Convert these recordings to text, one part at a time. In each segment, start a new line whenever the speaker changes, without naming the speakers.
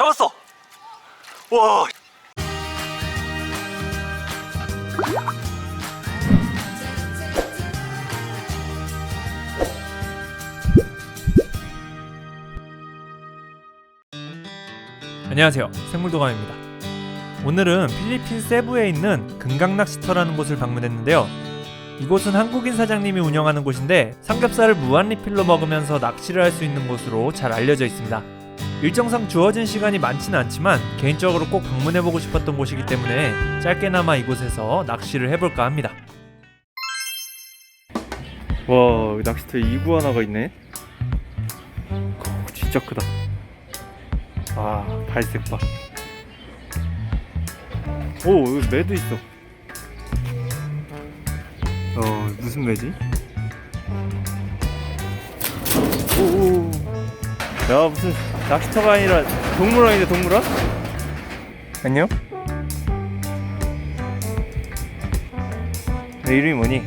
잡았어. 와. 안녕하세요. 생물도감입니다. 오늘은 필리핀 세부에 있는 금강낚시터라는 곳을 방문했는데요. 이곳은 한국인 사장님이 운영하는 곳인데 삼겹살을 무한 리필로 먹으면서 낚시를 할 수 있는 곳으로 잘 알려져 있습니다 일정상 주어진 시간이 많지는 않지만 개인적으로 꼭 방문해보고 싶었던 곳이기 때문에 짧게나마 이곳에서 낚시를 해볼까 합니다 와 낚시터에 이구아나가 있네 진짜 크다 아 발색 봐. 오 여기 매도 있어. 어 무슨 매지? 오오. 야 무슨 낚시터가 아니라 동물원인데 동물원? 안녕. 내 이름이 뭐니?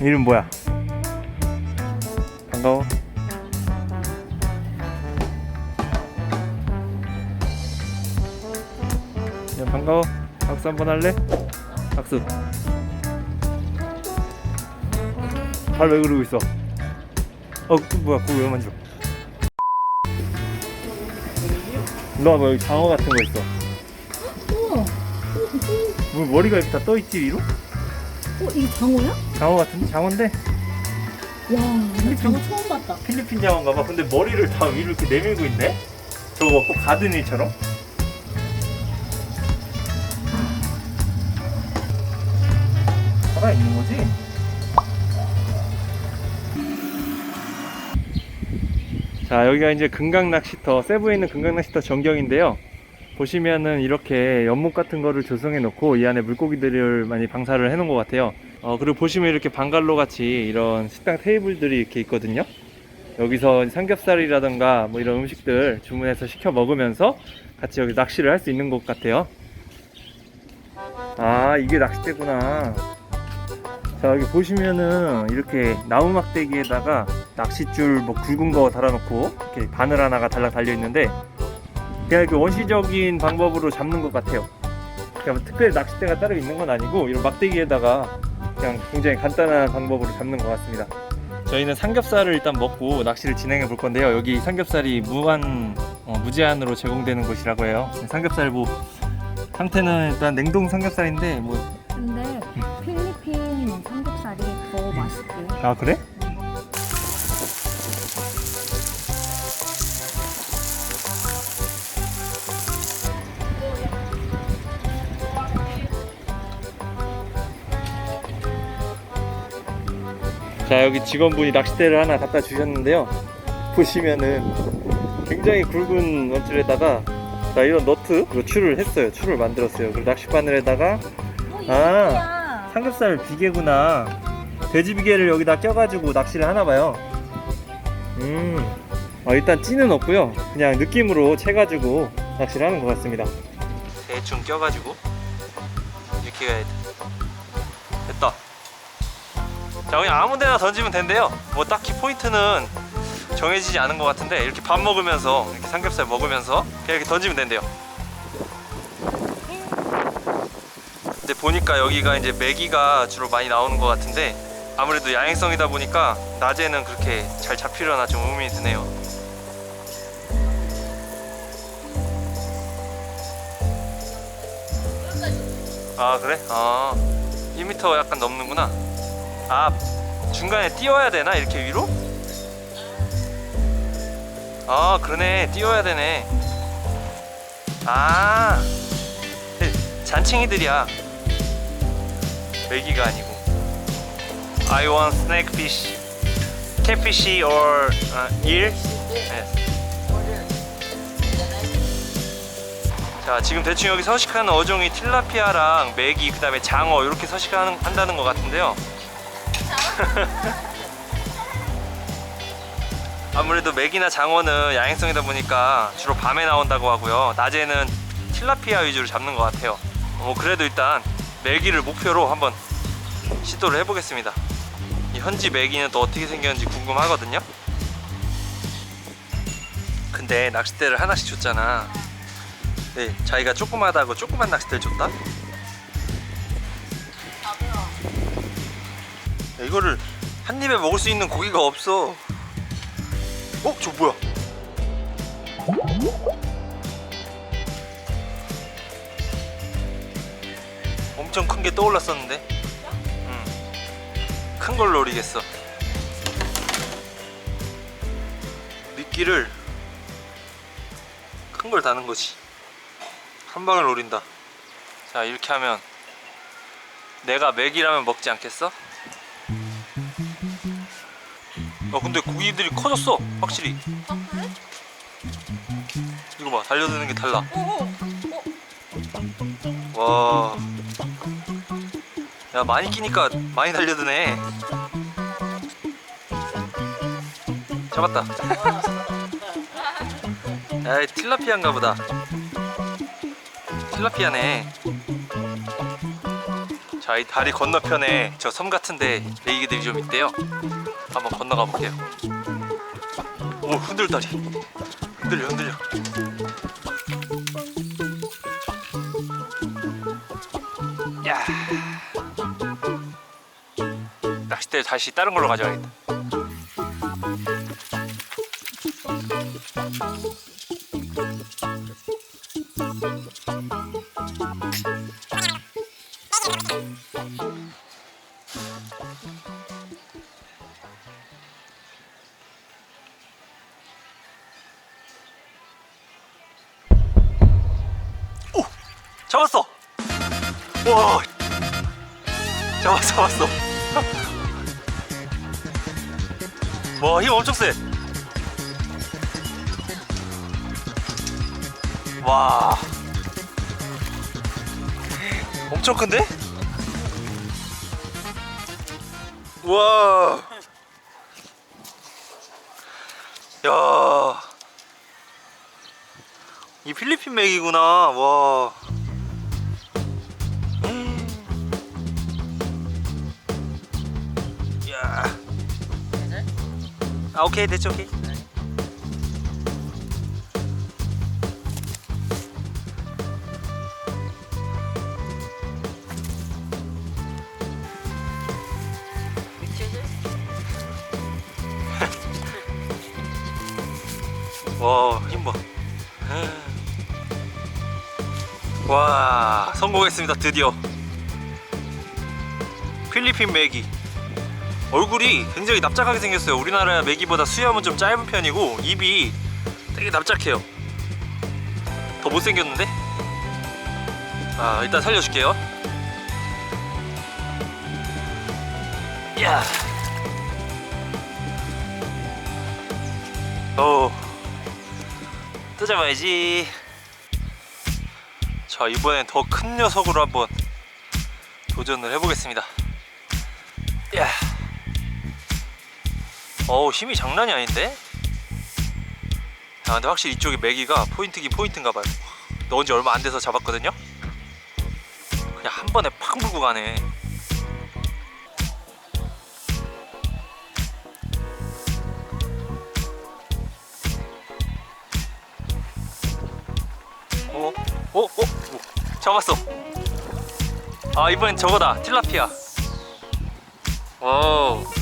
이름 뭐야? 반가워. 야 반가워 박수 한번 할래? 박수 발 왜 그러고 있어 어그 뭐야 그거 왜 만져 일로 와봐 여기 장어 같은 거 있어
우와,
뭐 머리가 이렇게 다 떠있지 위로?
어, 이게 장어야?
장어 같은데? 장어인데?
와, 나 장어 처음 봤다.
필리핀 장어인가 봐 근데 머리를 다 위로 이렇게 내밀고 있네? 저거 꼭 가드닐처럼? 살아있는 거지? 자 여기가 이제 금강 낚시터 세부에 있는 금강 낚시터 전경인데요. 보시면은 이렇게 연못 같은 거를 조성해 놓고 이 안에 물고기들을 많이 방사를 해 놓은 것 같아요. 어 그리고 보시면 이렇게 방갈로 같이 이런 식당 테이블들이 이렇게 있거든요. 여기서 삼겹살이라던가 뭐 이런 음식들 주문해서 시켜 먹으면서 같이 여기 낚시를 할 수 있는 곳 같아요. 아 이게 낚싯대구나. 자 여기 보시면은 이렇게 나무 막대기에다가 낚싯줄 뭐 굵은 거 달아놓고 이렇게 바늘 하나가 달랑 달려 있는데 그냥 이렇게 원시적인 방법으로 잡는 것 같아요. 그냥 뭐 특별히 낚싯대가 따로 있는 건 아니고 이런 막대기에다가 그냥 굉장히 간단한 방법으로 잡는 것 같습니다. 저희는 삼겹살을 일단 먹고 낚시를 진행해 볼 건데요. 여기 삼겹살이 무한 어, 무제한으로 제공되는 곳이라고 해요. 삼겹살 뭐 상태는 일단 냉동 삼겹살인데 뭐
근데 필리핀 삼겹살이 더 맛있대.
아 그래? 자 여기 직원분이 낚싯대를 하나 갖다 주셨는데요 보시면은 굉장히 굵은 원줄에다가 자 이런 너트 그리고 줄을 했어요 줄을 만들었어요 그리고 낚싯바늘에다가
어,
아. 삼겹살 비계구나. 돼지 비계를 여기다 껴가지고 낚시를 하나 봐요. 음. 어, 일단 찌는 없고요. 그냥 느낌으로 채가지고 낚시를 하는 것 같습니다. 대충 껴가지고 이렇게 가야 돼. 자 그냥 아무 데나 던지면 된대요. 뭐 딱히 포인트는 정해지지 않은 것 같은데 이렇게 밥 먹으면서 이렇게 삼겹살 먹으면서 그냥 이렇게 던지면 된대요. 근데 보니까 여기가 이제 메기가 주로 많이 나오는 것 같은데 아무래도 야행성이다 보니까 낮에는 그렇게 잘 잡히려나 좀 의문이 드네요. 아 그래? 아 1m 약간 넘는구나. 아 중간에 띄워야 되나 이렇게 위로? 아 그러네 띄워야 되네. 아 잔챙이들이야. 메기가 아니고. I want snake fish, catfish or uh, eel. Yes. 자 지금 대충 여기 서식하는 어종이 틸라피아랑 메기 그 다음에 장어 이렇게 서식하는 한다는 것 같은데요. 아무래도 메기나 장어는 야행성이다 보니까 주로 밤에 나온다고 하고요. 낮에는 틸라피아 위주로 잡는 것 같아요. 뭐 그래도 일단 메기를 목표로 한번 시도를 해보겠습니다. 이 현지 메기는 또 어떻게 생겼는지 궁금하거든요. 근데 낚싯대를 하나씩 줬잖아. 네, 자기가 조그마하다고 조그만 낚싯대를 줬다. 야, 이거를 한 입에 먹을 수 있는 고기가 없어. 어, 저 뭐야? 엄청 큰 게 떠올랐었는데. 응. 큰 걸 노리겠어. 미끼를 큰 걸 다는 거지. 한 방을 노린다. 자, 이렇게 하면 내가 맥이라면 먹지 않겠어? 어, 근데 고기들이 커졌어. 확실히. 이거 봐, 달려드는 게 달라. 와. 야, 많이 끼니까 많이 달려드네. 잡았다. 야, 틸라피아인가 보다. 틸라피아네. 자, 이 다리 건너편에 저 섬 같은데 메이기들이 좀 있대요. 한번 건너가 볼게요. 오, 흔들다리. 흔들려, 흔들려. 야. 낚싯대 다시 다른 걸로 가져야겠다. 잡았어! 와! 잡았어, 잡았어. 와, 힘 엄청 세. 와. 엄청 큰데? 와. 야. 이 필리핀 맥이구나. 와. 아 오케이 됐죠 오케이. 와 힘봐. 와 성공했습니다 드디어. 필리핀 메기. 얼굴이 굉장히 납작하게 생겼어요. 우리나라 메기보다 수염은 좀 짧은 편이고 입이 되게 납작해요. 더 못생겼는데? 아 일단 살려줄게요. 야. 어. 또 잡아야지. 자 이번엔 더 큰 녀석으로 한번 도전을 해보겠습니다. 야. 어우 힘이 장난이 아닌데? 야 근데 확실히 이쪽에 메기가 포인트긴 포인트인가 봐요 넣은 지 얼마 안 돼서 잡았거든요 그냥 한 번에 팍 물고 가네 어? 어? 어? 어? 잡았어 아 이번엔 저거다 틸라피아 오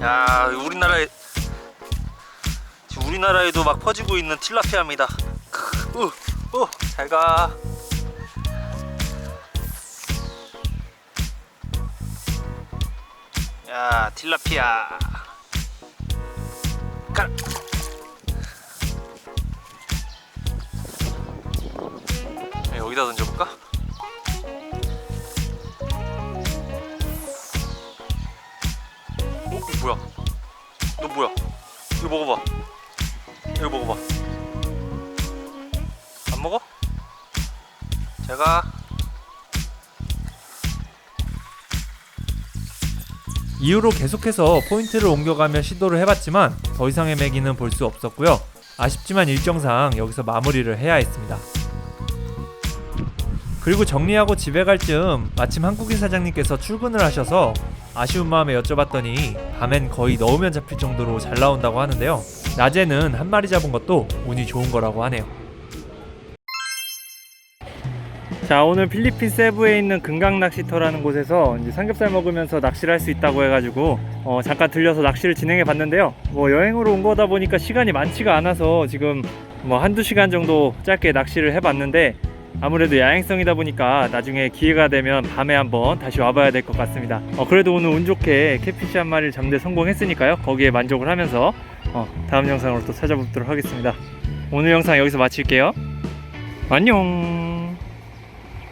야 우리나라에 지금 우리나라에도 막 퍼지고 있는 틸라피아입니다. 우, 우, 잘 가. 야 틸라피아. 가. 여기다 던져볼까? 이거 먹어봐. 이거 먹어봐. 안 먹어? 제가
이후로 계속해서 포인트를 옮겨가며 시도를 해봤지만 더 이상의 매기는 볼 수 없었고요. 아쉽지만 일정상 여기서 마무리를 해야 했습니다.
그리고 정리하고 집에 갈 즈음 마침 한국인 사장님께서 출근을 하셔서 아쉬운 마음에 여쭤봤더니 밤엔 거의 넣으면 잡힐 정도로 잘 나온다고 하는데요. 낮에는 한 마리 잡은 것도 운이 좋은 거라고 하네요.
자 오늘 필리핀 세부에 있는 금강 낚시터라는 곳에서 이제 삼겹살 먹으면서 낚시를 할 수 있다고 해가지고 어, 잠깐 들려서 낚시를 진행해 봤는데요 뭐 여행으로 온 거다 보니까 시간이 많지가 않아서 지금 뭐 한두 시간 정도 짧게 낚시를 해봤는데 아무래도 야행성이다 보니까 나중에 기회가 되면 밤에 한번 다시 와봐야 될 것 같습니다. 어, 그래도 오늘 운 좋게 캐피시 한 마리를 잡는데 성공했으니까요. 거기에 만족을 하면서 어, 다음 영상으로 또 찾아뵙도록 하겠습니다. 오늘 영상 여기서 마칠게요. 안녕